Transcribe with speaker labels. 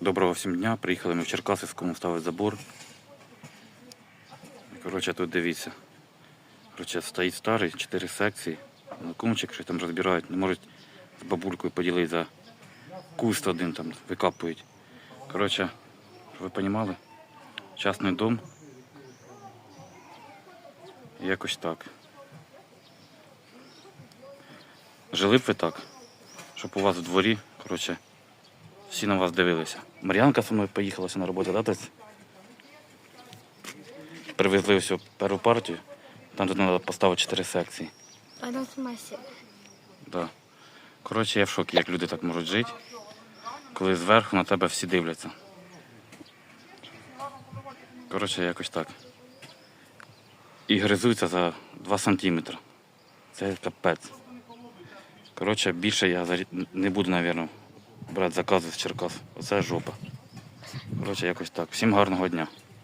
Speaker 1: Доброго всім дня. Приїхали ми в Черкасівському ставити забор. Коротше, тут дивіться. Коротше, стоїть старий, чотири секції. Ну, Кумчик там розбирають. Не можуть з бабулькою поділити за куст один там викапують. Коротше, ви розуміли, частний дом. Якось так. Жили б ви так, щоб у вас в дворі, коротше, всі на вас дивилися. Мар'янка зі мною поїхалася на роботу, да? Привезли ось першу партію, там де треба поставити чотири секції.
Speaker 2: А там смасі.
Speaker 1: Да. Коротше, я в шокі, як люди так можуть жити, коли зверху на тебе всі дивляться. Коротше, якось так. І гризуються за 2 сантиметри. Це капець. Коротше, більше я не буду, мабуть, брати закази з Черкас. Оце жопа. Коротше, якось так. Всім гарного дня.